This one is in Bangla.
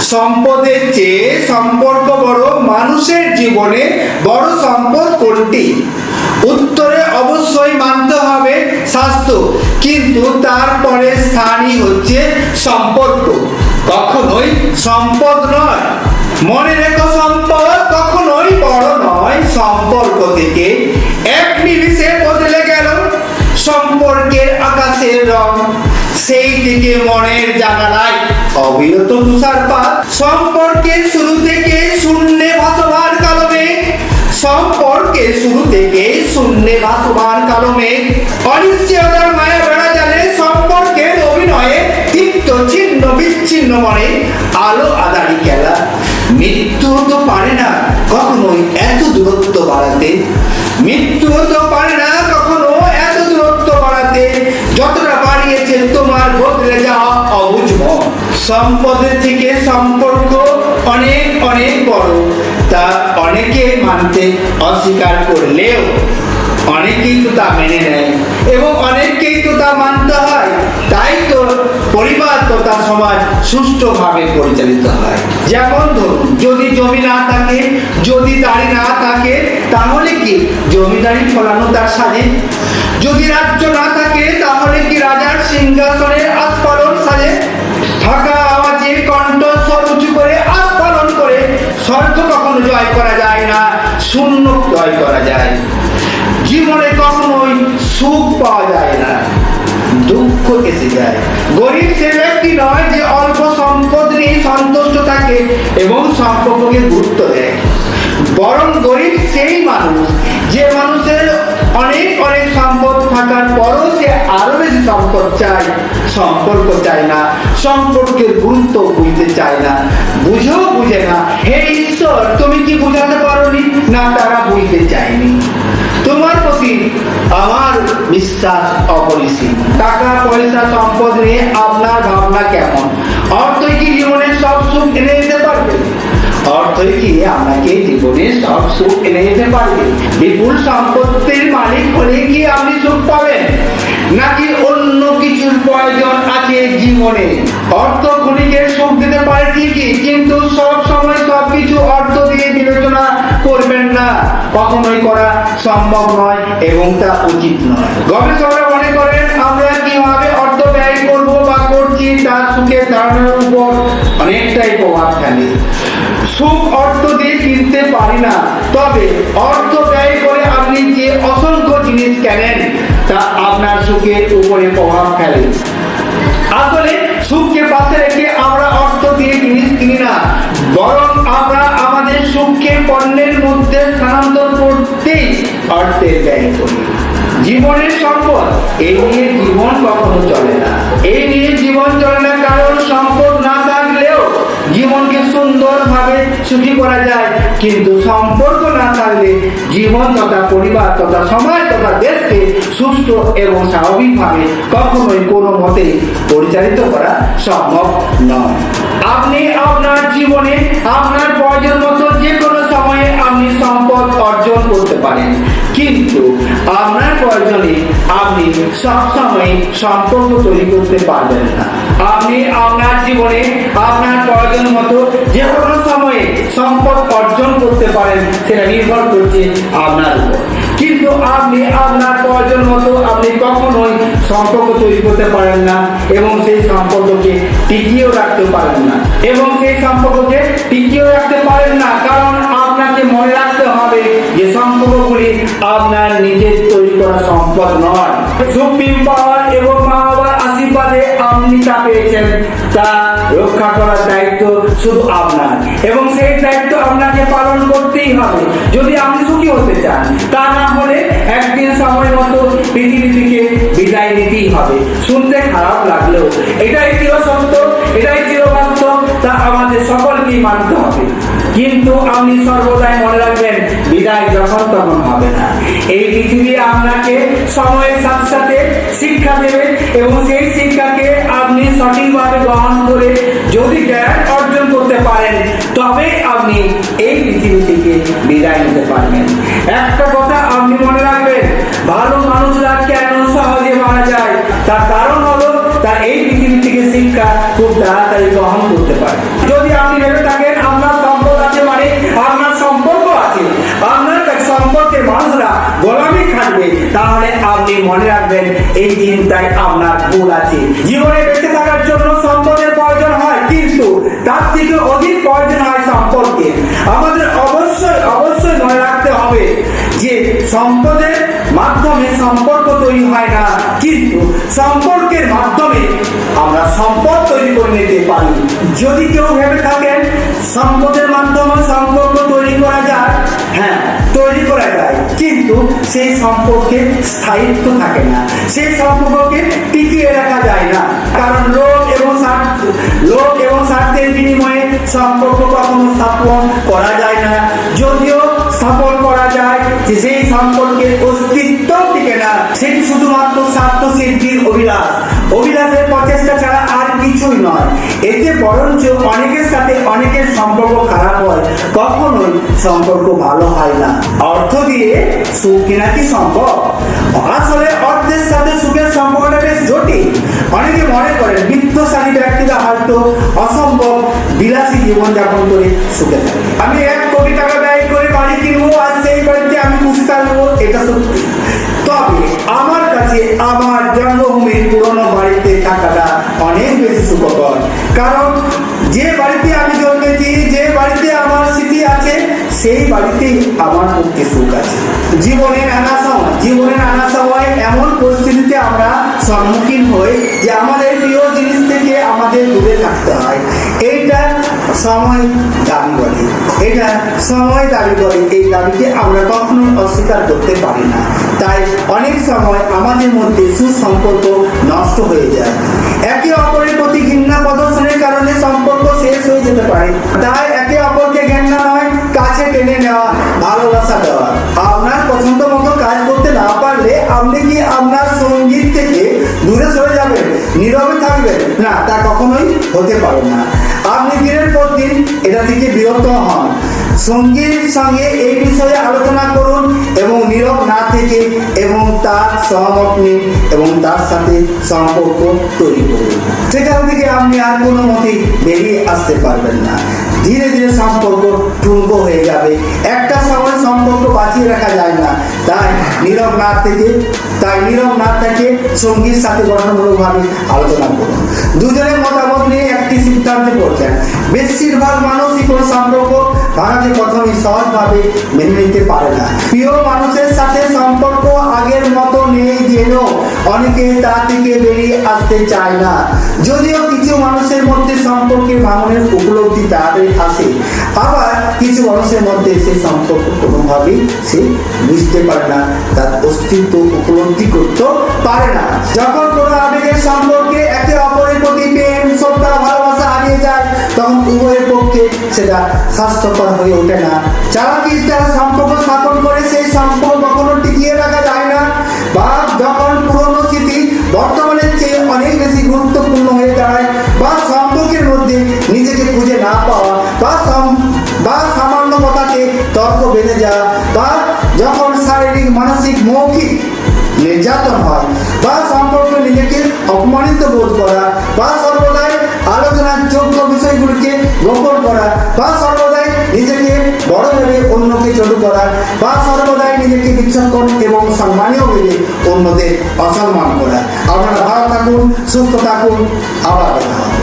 সম্পদের চেয়ে সম্পর্ক বড় মানুষের জীবনে বড় সম্পদ কোনটি? উত্তরে অবশ্যই মানতে হবে স্বাস্থ্য, কিন্তু তারপরে স্থানই হচ্ছে সম্পর্ক। কখনোই সম্পদ নয়। মনে রেখো সম্পদ কখনোই বড় নয়। সম্পর্ক থেকে এক নিমিষে বদলে গেল সম্পর্কের আকাশের রং। সেই দিকে মনের জানালায় অবিরত তুষারপাত সম্পর্কের শুরু থেকে শূন্যে ভাসমান কালো মেঘ সম্পর্কের শুরু থেকে শূন্যে ভাসমান কালো মেঘ অনিশ্চয়তার মায়া বেড়া সম্পর্কের অভিনয়ে তিক্ত ছিন্ন বিচ্ছিন্ন মনে আলো আদারি খেলা। মৃত্যু তো পারে না কখনোই এত দূরত্ব বাড়াতে। মৃত্যু তো সম্পদের থেকে সম্পর্ক অনেক অনেক বড়। তা অনেকে মানতে অস্বীকার করলেও অনেকেই তো তা মেনে নেয় এবং অনেককেই তো তা মানতে হয়। তাই তো পরিবার তথা সমাজ সুষ্ঠুভাবে পরিচালিত হয়। যেমন ধরুন, যদি জমি না থাকে, যদি দাড়ি না থাকে, তাহলে কি জমিদারি ফলানো তার সাজে যদি রাজ্য না থাকে, তাহলে কি জয় করা যায়। জীবনে কখনোই সুখ পাওয়া যায় না, দুঃখ এসে যায়। গরিব সে ব্যক্তি নয় যে অল্প সম্পদ নিয়ে সন্তুষ্ট থাকে এবং সম্পর্ককে গুরুত্ব দেয়। বরং গরিব সেই মানুষ, যে মানুষের অনেক অনেক সম্পদ থাকার পরও সে আরও বেশি সম্পদ চায়, সম্পর্ক চায় না, সম্পর্কের গুরুত্ব বুঝতে চায় না। বুঝেও বুঝে না, হে ঈশ্বর, তুমি কি বুঝাতে পারোনি? না, তারা চায়নি তোমার প্রতি আমার বিশ্বাস অপরিসীম। টাকা, পয়সা, সম্পদ নিয়ে আপনার ভাবনা কেমন? অর্থই কি জীবনে সব সুখ এনে দিতে পারবে? কি জীবনে সব সুখ এনে দিতে পারবে? বিপুল সম্পত্তির মালিক হলে কি আপনি সুখ পাবেন? নাকি অন্য কিছুর প্রয়োজন আছে জীবনে? অর্থ ক্ষণিকের সুখ দিতে পারে ঠিকই, কিন্তু সব সময় সব কিছু অর্থ না, কখনোই করা সম্ভব নয় এবং তা উচিত নয়। গবেষকরা মনে করেন, আমরা কীভাবে অর্থ ব্যয় করব বা করছি তার সুখের ধারণার উপর অনেকটাই প্রভাব ফেলে। সুখ অর্থ দিয়ে কিনতে পারি না, তবে অর্থ ব্যয় করে আপনি যে অসংখ্য জিনিস কেনেন, তা আপনার সুখের উপরে প্রভাব ফেলে। আসলে সুখকে পাশে বরং আমরা আমাদের সুখকে পণ্যের মধ্যে স্থানান্তর করতেই অর্থের ব্যয় করি। জীবনের সম্পদ এই নিয়ে জীবন কখনো চলে না। এই নিয়ে জীবন চলে না কারণ সম্পদ না থাকলেও জীবনকে সুন্দরভাবে সুখী করা যায়। কিন্তু সম্পর্ক না থাকলে জীবন তথা পরিবার তথা সমাজ তথা দেশকে সুস্থ এবং স্বাভাবিকভাবে কখনোই কোনো মতে পরিচালিত করা সম্ভব নয়। আপনি আপনার জীবনে, আপনার প্রয়োজন মতো যে কোনো সময়ে আপনি সম্পদ অর্জন করতে পারেন। কিন্তু আপনার প্রয়োজনে আপনি সবসময় সম্পর্ক তৈরি করতে পারবেন না। আপনি আপনার জীবনে, আপনার প্রয়োজন মতো যে কোনো সময়ে সম্পদ অর্জন করতে পারেন, সেটা নির্ভর করছে আপনার উপর। কিন্তু আপনি আপনার প্রয়োজন মতো আপনি কখনোই সম্পর্ক তৈরি করতে পারেন না এবং সেই সম্পর্ককে টিকিয়েও রাখতে পারেন না। এবং সেই সম্পর্ককে টিকিয়েও রাখতে পারেন না কারণ আপনাকে মনে রাখতে হবে যে সম্পর্কগুলি আপনার নিজের তৈরি করা সম্পদ নয়। সুপ্রিম পাওয়ার এবং মা বাবার আশীর্বাদে আপনি তা পেয়েছেন, তা রক্ষা করার দায়িত্ব শুধু আপনার। এবং সেই দায়িত্ব আপনাকে পালন করতেই হবে, যদি আপনি সুখী হতে চান। তা না হলে একদিন সময় মতো পৃথিবী থেকে বিদায় নিতেই হবে। শুনতে খারাপ লাগলেও, এটাই চির সত্য এটাই চির বাস্তব তা আমাদের সকলকেই মানতে হবে। কিন্তু আপনি সর্বদাই মনে রাখবেন, বিদায় যখন তখন হবে না। এই পৃথিবী আপনাকে সময়ের সাথে সাথে শিক্ষা দেবে এবং সেই শিক্ষাকে আপনি সঠিকভাবে গ্রহণ করে যদি জ্ঞান অর্জন করতে পারেন, তবে আপনি এই পৃথিবী থেকে বিদায় নিতে পারবেন। একটা কথা আপনি মনে রাখবেন, ভালো মানুষরা কেন সহজে মারা যায়? তার কারণ হলো তার এই পৃথিবী থেকে শিক্ষা খুব তাড়াতাড়ি রাখবেন, এই দিনটাই আপনার ভুল আছে। জীবনে বেঁচে থাকার জন্য সম্পদের প্রয়োজন হয়, কিন্তু তার থেকে অধিক প্রয়োজন হয় সম্পর্কে আমাদের অবশ্যই অবশ্যই মনে রাখতে হবে যে সম্পদের মাধ্যমে সম্পর্ক তৈরি হয় না, কিন্তু সম্পর্কের মাধ্যমে আমরা সম্পদ তৈরি করে নিতে পারি। যদি কেউ ভেবে থাকেন, সম্পদের মাধ্যমে সম্পর্ক তৈরি করা যায় হ্যাঁ তৈরি করা যায়, কিন্তু সেই সম্পর্কে স্থায়িত্ব থাকে না। সেই সম্পর্ককে টিকিয়ে রাখা যায় না। কারণ লোক এবং স্বার্থ লোক এবং স্বার্থের বিনিময়ে সম্পর্ক কখনো স্থাপন করা যায় না। যদিও স্থাপন করা যায়, যে সেই সম্পর্কের অস্তিত্ব টিকে না, সেটি শুধুমাত্র স্বার্থ সিদ্ধির অভিলাষ অভিলাষের এতে বরঞ্চ অনেকের সাথে অনেকের সম্পর্ক খারাপ হয়, কখনোই সম্পর্ক ভালো হয় না। অর্থ দিয়ে সুখ কিনা কি সম্ভব? আসলে অর্থের সাথে সুখের সম্পর্কটা বেশ জটিল। অনেকে মনে করেন বিত্তশালী ব্যক্তিরা হয়তো অসম্ভব বিলাসী জীবনযাপন করে সুখে থাকে। আমি এক কোটি টাকা ব্যয় করে বাড়ি কিনবো, আর সেই বাড়িতে আমি খুশি থাকব এটা সত্যি। তবে আমার কাছে আমার জন্মভূমির পুরনো বাড়িতে থাকাটা অনেক বেশি সুখকর। কারণ যে বাড়িতে আমি জন্মেছি, যে বাড়িতে আমার স্মৃতি আছে, সেই বাড়িতেই আমার পক্ষে সুখ আছে। জীবনে নানা সময় জীবনে নানা সময় এমন পরিস্থিতিতে আমরা সম্মুখীন হই যে আমাদের প্রিয় জিনিস থেকে আমাদের দূরে থাকতে হয়। এইটা সময় দাবি করে। এটা সময় দাবি করে। এই দাবিকে আমরা কখনোই অস্বীকার করতে পারি না। তাই অনেক সময় আমাদের মধ্যে সুসম্পর্ক নষ্ট হয়ে যায়। একে অপরের প্রতি ঘৃণা প্রদর্শনের কারণে সম্পর্ক শেষ হয়ে যেতে পারে। তাই একে অপরকে ঘৃণা নয়, কাছে টেনে নেওয়া, ভালোবাসা দেওয়া। আপনার পছন্দ মতো কাজ করতে না পারলে আপনি কি আপনার নীরবে থাকবেন না, তা কখনোই হতে পারে না। আপনি দিনের পর দিন এটা থেকে বিরক্ত হন। সঙ্গীর সঙ্গে এই বিষয়ে আলোচনা করুন এবং নীরব না থেকে এবং তার সহমত নিন এবং তার সাথে সম্পর্ক তৈরি করুন। সেখান থেকে আপনি আর কোনো মতেই বেরিয়ে আসতে পারবেন না। ধীরে ধীরে সম্পর্ক ঠুনক হয়ে যাবে। একটা সময় সম্পর্ক বাঁচিয়ে রাখা যায় না। তাই নীরব না থেকে, তাই নীরব না থেকে সঙ্গীর সাথে গঠনমূলকভাবে আলোচনা করুন। দুজনের মতামত নিয়ে একটি সিদ্ধান্তে পড়ছেন বেশিরভাগ মানুষই কোনো সম্পর্ক ভাঙাতে প্রথমে সহজভাবে মেনে নিতে পারে না। প্রিয় মানুষের সাথে সম্পর্ক আগের মতো নেই যেন অনেকে তা থেকে বেরিয়ে আসতে চায় না। যদিও কিছু মানুষের মধ্যে সম্পর্কের ভাঙনের উপলব্ধি তাড়াতাড়ি আসে। আবার কিছু মানুষের মধ্যে সেই সম্পর্ক কোনোভাবেই সে বুঝতে পারে না, তার অস্তিত্ব উপলব্ধি করতে পারে না। যখন কোনো আবেগের সম্পর্কে একে অপরের প্রতি প্রেম, শ্রদ্ধা, ভালোবাসা হারিয়ে যায়, তখন উভয়ের পক্ষে সেটা স্বাস্থ্যকর হয়ে ওঠে না। চালাকির দ্বারা সম্পর্ক স্থাপন করে, সেই সম্পর্ক কখনো টিকিয়ে রাখা কথাতে তর্ক বেঁধে যাওয়া বা যখন শারীরিক, মানসিক, মৌখিক নির্যাতন হয়, বা সম্পর্কে নিজেকে অপমানিত বোধ করা, বা সর্বদাই আলোচনার যোগ্য বিষয়গুলিকে গোপন করা, বা সর্বদাই নিজেকে বড় ভেবে অন্যকে ছোট করা, বা সর্বদাই নিজেকে বিচক্ষণ এবং সম্মানীয় ভেবে অন্যদের অসম্মান করা। আপনারা ভালো থাকুন, সুস্থ থাকুন, আবার হবে।